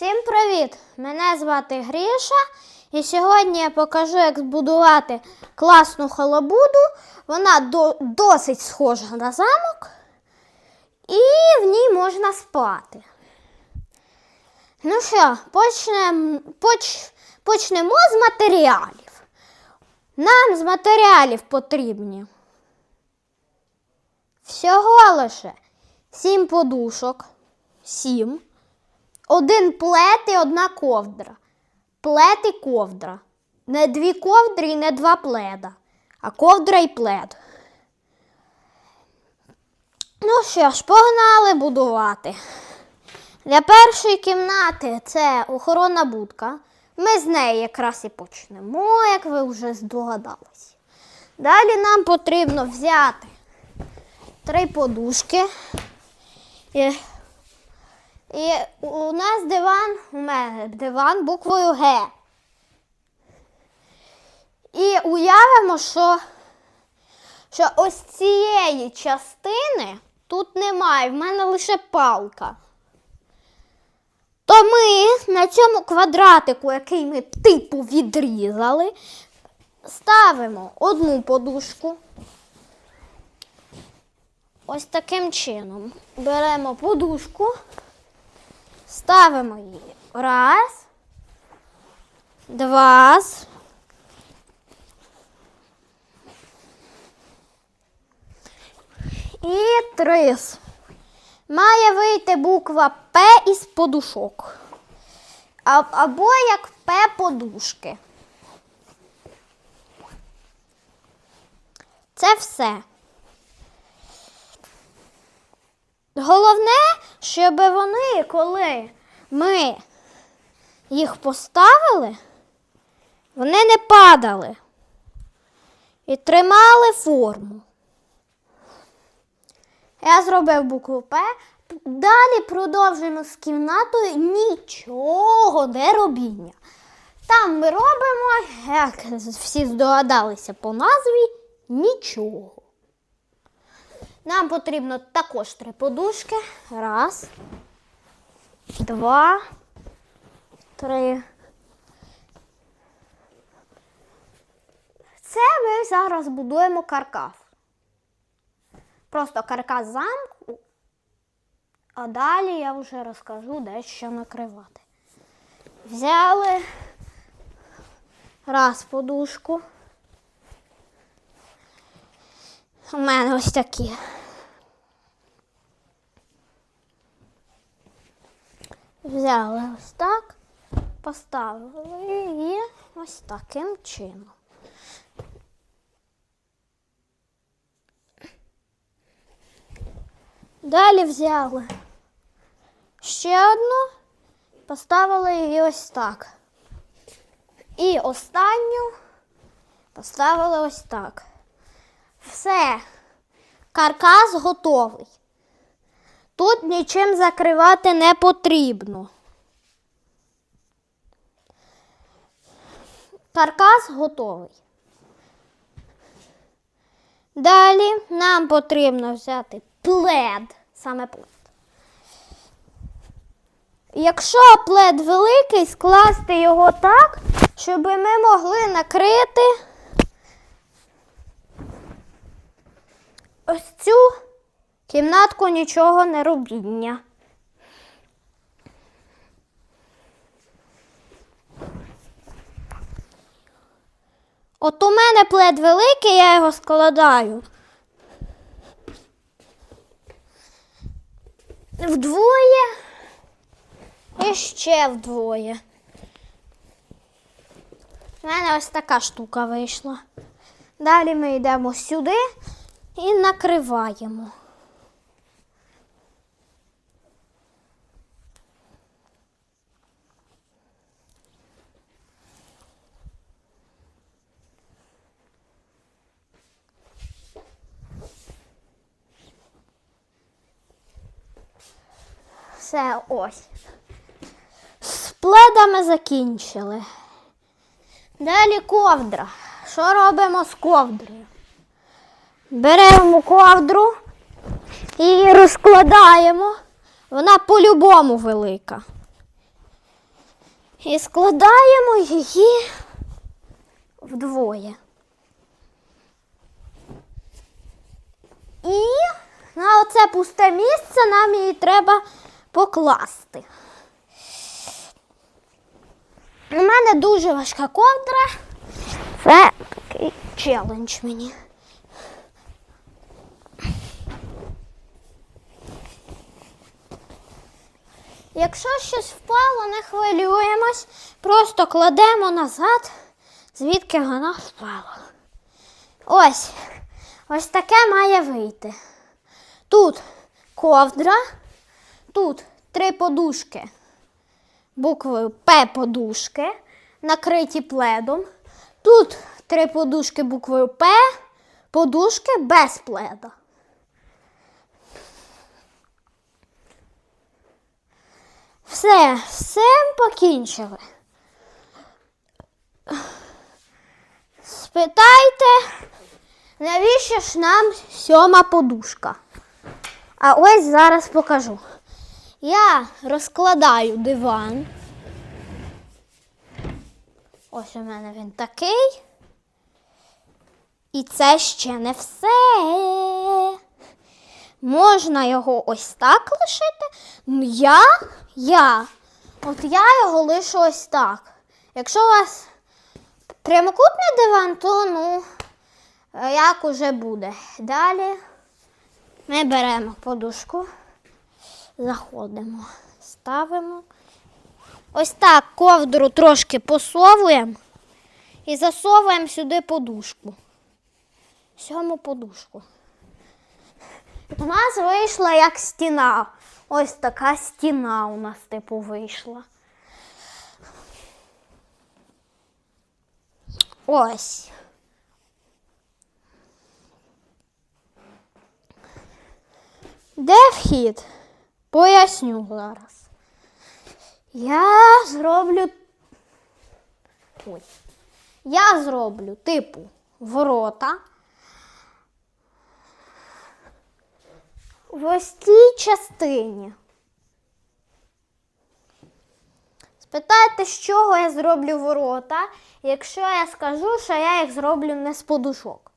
Всім привіт! Мене звати Гріша, і сьогодні я покажу, як збудувати класну халабуду. Вона до- досить схожа на замок, і в ній можна спати. Ну що, почнем, поч, почнемо з матеріалів. Нам з матеріалів потрібні всього лише сім подушок. Сім. Один плед і одна ковдра. Плед і ковдра. Не дві ковдри і не два пледа, а ковдра і плед. Ну що ж, погнали будувати. Для першої кімнати це охоронна будка. Ми з неї якраз і почнемо, як ви вже здогадались. Далі нам потрібно взяти три подушки. І і у нас диван, у мене диван буквою Г. І уявимо, що, що ось цієї частини тут немає, в мене лише палка. То ми на цьому квадратику, який ми типу відрізали, ставимо одну подушку. Ось таким чином. Беремо подушку. Ставимо її. Раз. Два. І три. Має вийти буква П із подушок. Або як П подушки. Це все. Головне, щоб вони, коли ми їх поставили, вони не падали і тримали форму. Я зробив букву П. Далі продовжуємо з кімнатою нічого не робіння. Там ми робимо, як всі здогадалися по назві, нічого. Нам потрібно також три подушки. Раз, два, три. Це ми зараз будуємо каркас. Просто каркас замку, а далі я вже розкажу, де що накривати. Взяли раз подушку. У мене ось такі. Взяли ось так, поставили її ось таким чином. Далі взяли ще одну, поставили її ось так. І останню поставили ось так. Все, каркас готовий. Тут нічим закривати не потрібно. Каркас готовий. Далі нам потрібно взяти плед, саме плед. Якщо плед великий, скласти його так, щоб ми могли накрити ось цю кімнатку нічого не робіння. От у мене плед великий, я його складаю. Вдвоє і ще вдвоє. У мене ось така штука вийшла. Далі ми йдемо сюди і накриваємо. Все ось. З пледами закінчили. Далі ковдра. Що робимо з ковдрою? Беремо ковдру і розкладаємо. Вона по-любому велика. І складаємо її вдвоє. І на оце пусте місце нам її треба покласти. У мене дуже важка ковдра. Це такий челендж мені. Якщо щось впало, не хвилюємось, просто кладемо назад, звідки вона впала. Ось, ось таке має вийти. Тут ковдра, тут три подушки буквою П подушки, накриті пледом. Тут три подушки буквою П, подушки без пледа. Все, цим покінчили. Спитайте, навіщо ж нам сьома подушка? А ось зараз покажу. Я розкладаю диван. Ось у мене він такий. І це ще не все. Можна його ось так лишити. Ну, Я, я, от я його лишу ось так. Якщо у вас прямокутний диван, то ну, як уже буде. Далі ми беремо подушку, заходимо, ставимо. Ось так ковдру трошки посовуємо і засовуємо сюди подушку. Сьому подушку. У нас вийшла як стіна. Ось така стіна у нас типу вийшла. Ось. Де вхід? Поясню зараз. Я зроблю. Ой. Я зроблю типу ворота. В ось цій частині. Спитайте, з чого я зроблю ворота, якщо я скажу, що я їх зроблю не з подушок.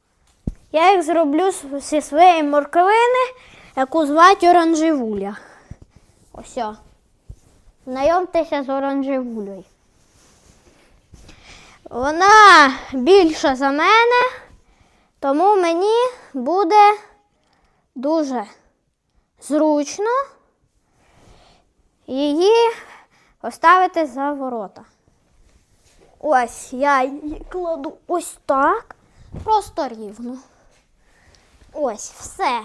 Я їх зроблю зі своєї морквини, яку звати оранжевуля. Ось. Знайомтеся з оранжевулею. Вона більша за мене, тому мені буде дуже зручно її поставити за ворота. Ось я її кладу ось так, просто рівно. Ось все.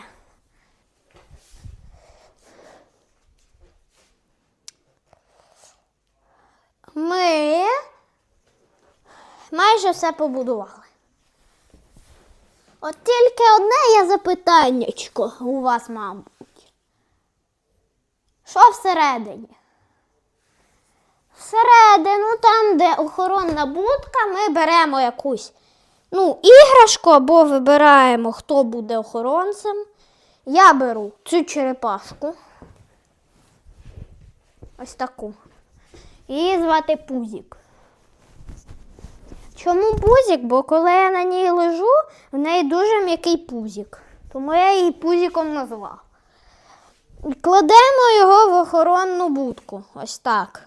Ми майже все побудували. От тільки одне є запитаннячко у вас, мабуть. Що всередині? Всередину, там, де охоронна будка, ми беремо якусь ну, іграшку або вибираємо, хто буде охоронцем. Я беру цю черепашку. Ось таку. Її звати Пузік. Чому пузік? Бо коли я на ній лежу, в неї дуже м'який пузік. Тому я її пузіком назвав. Кладемо його в охоронну будку. Ось так.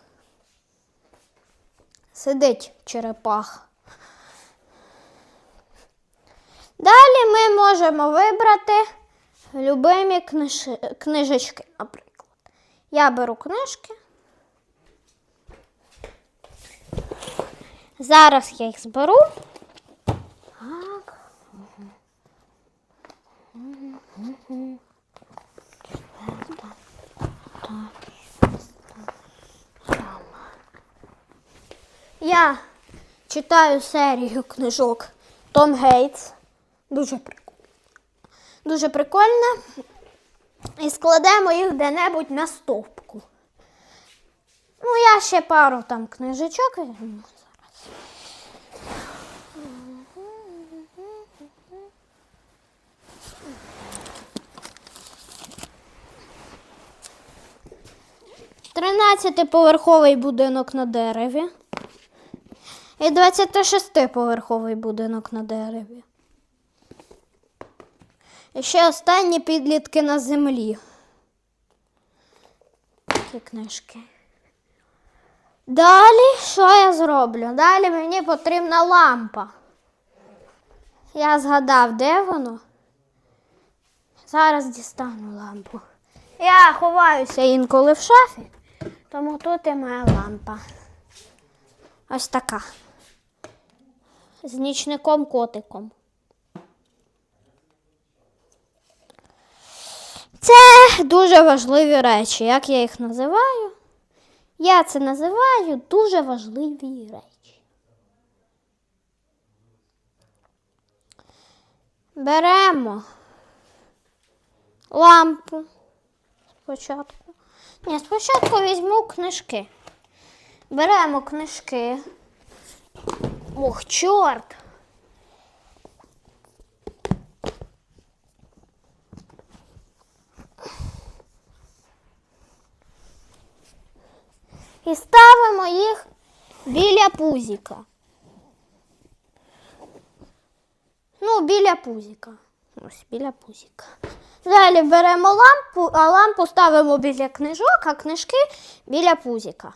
Сидить черепаха. Далі ми можемо вибрати любимі книж- книжечки, наприклад. Я беру книжки. Зараз я їх зберу. Так. Я читаю серію книжок Том Гейтс. Дуже прикольно. Дуже прикольно. І складемо їх де-небудь на стовпку. Ну, я ще пару там книжечок 13-поверховий будинок на дереві. І 26-поверховий будинок на дереві. І ще останні підлітки на землі. Ці книжки. Далі що я зроблю? Далі мені потрібна лампа. Я згадав, де воно. Зараз дістану лампу. Я ховаюся інколи в шафі, тому тут і моя лампа. Ось така. З нічником котиком. Це дуже важливі речі. Як я їх називаю? Я це називаю дуже важливі речі. Беремо лампу спочатку. Ні, спочатку візьму книжки. Беремо книжки. Ох, чорт. І ставимо їх біля пузіка. Ну, біля пузіка. Ось біля пузіка. Далі беремо лампу, а лампу ставимо біля книжок, а книжки біля пузіка.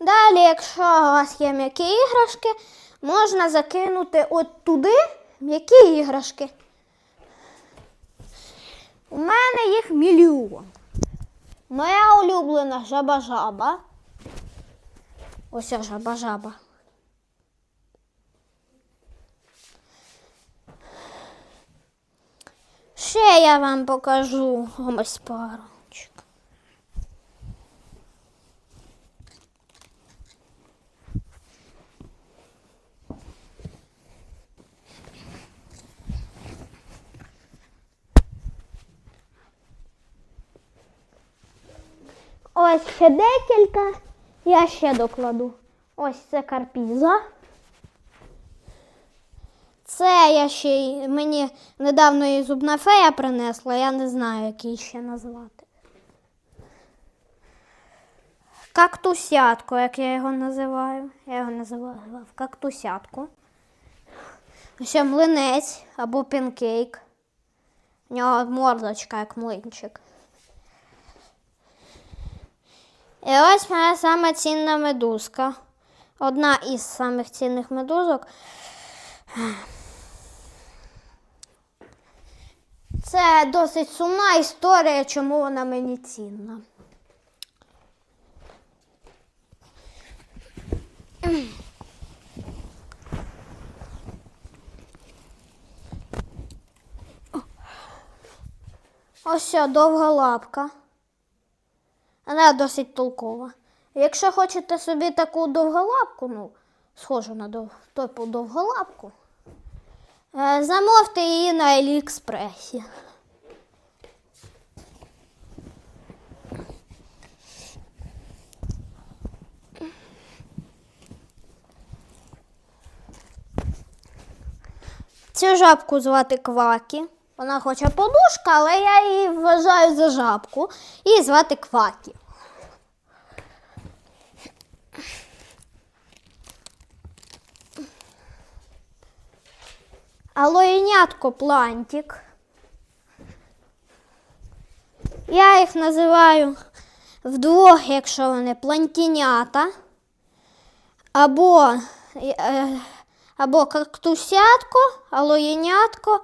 Далі, якщо у вас є м'які іграшки, можна закинути от туди м'які іграшки. Мене їх мільйон. Моя улюблена жаба-жаба. Ось жаба-жаба. Ще я вам покажу ось парочок. Ось ще декілька. Я ще докладу. Ось це карпіза. Це я ще мені недавно її зубна фея принесла, я не знаю, як її ще назвати. Кактусятко, як я його називаю. Я його називаю кактусятко. Ще млинець або пінкейк. У нього мордочка, як млинчик. І ось моя сама цінна медузка. Одна із самих цінних медузок. Це досить сумна історія, чому вона мені цінна. Ось ця довга лапка. Вона досить толкова. Якщо хочете собі таку довголапку, ну, схожу на дов... типу довголапку, е, замовте її на Аліекспресі. Цю жабку звати Квакі. Вона хоче подушка, але я її вважаю за жабку. Її звати Квакі. А лоєнятко плантик. Я їх називаю вдвох, якщо вони плантінята. Або, е, або кактусятко, алоєнятко,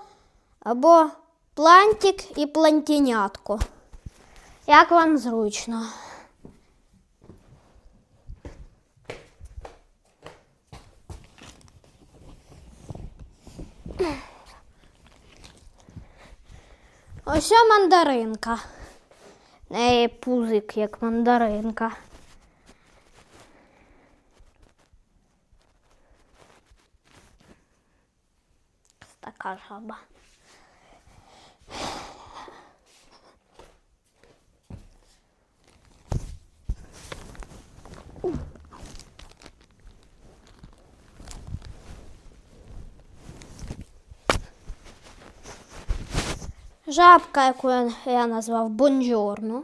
або плантик і плантінятко. Як вам зручно? Ось мандаринка. Неї пузик, як мандаринка. Така жаба. Жабка, яку я, назвав Бонджорно.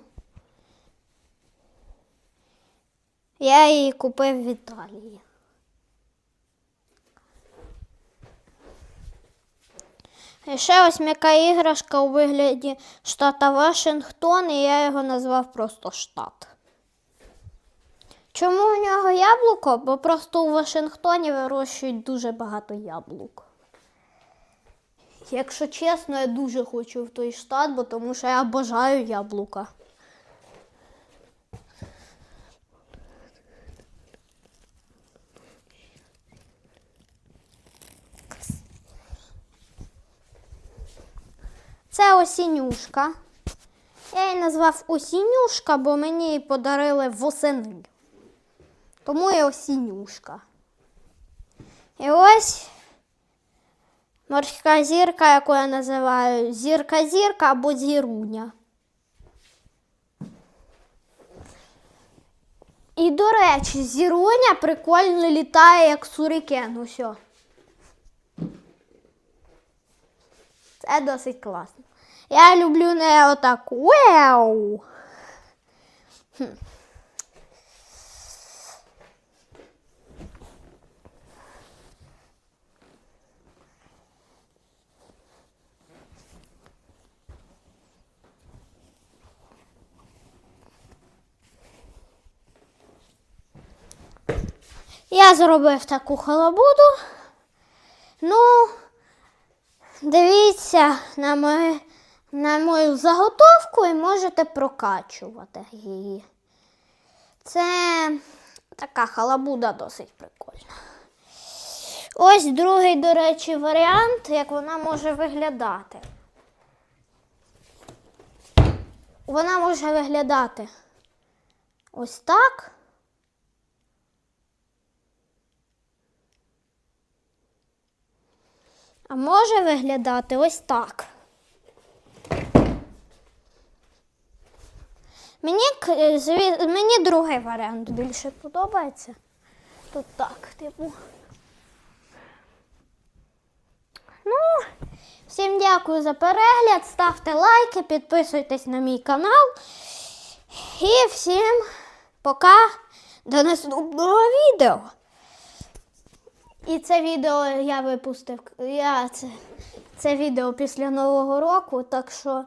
Я її купив в Італії. І ще ось м'яка іграшка у вигляді штата Вашингтон, і я його назвав просто штат. Чому у нього яблуко? Бо просто у Вашингтоні вирощують дуже багато яблук. Якщо чесно, я дуже хочу в той штат, бо тому що я бажаю яблука. Це осінюшка. Я її назвав осінюшка, бо мені її подарили восени. Тому я осінюшка. І ось морська зірка, яку я називаю зірка-зірка або зіруня. І, до речі, зіруня прикольно літає, як сурікен. Усьо. Це досить класно. Я люблю не отак. Уеу. Хм. Я зробив таку халабуду. Ну, дивіться на, моє, на мою заготовку і можете прокачувати її. Це така халабуда досить прикольна. Ось другий, до речі, варіант, як вона може виглядати. Вона може виглядати ось так. А може виглядати ось так. Мені, е, мені другий варіант більше подобається. Тут так, типу. Ну, всім дякую за перегляд. Ставте лайки, підписуйтесь на мій канал. І всім пока до наступного відео. І це відео я випустив. Я це, це відео після Нового року, так що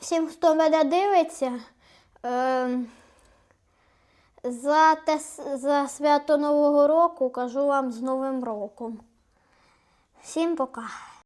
всім, хто мене дивиться, е, за, те, за свято Нового року кажу вам з Новим роком. Всім пока.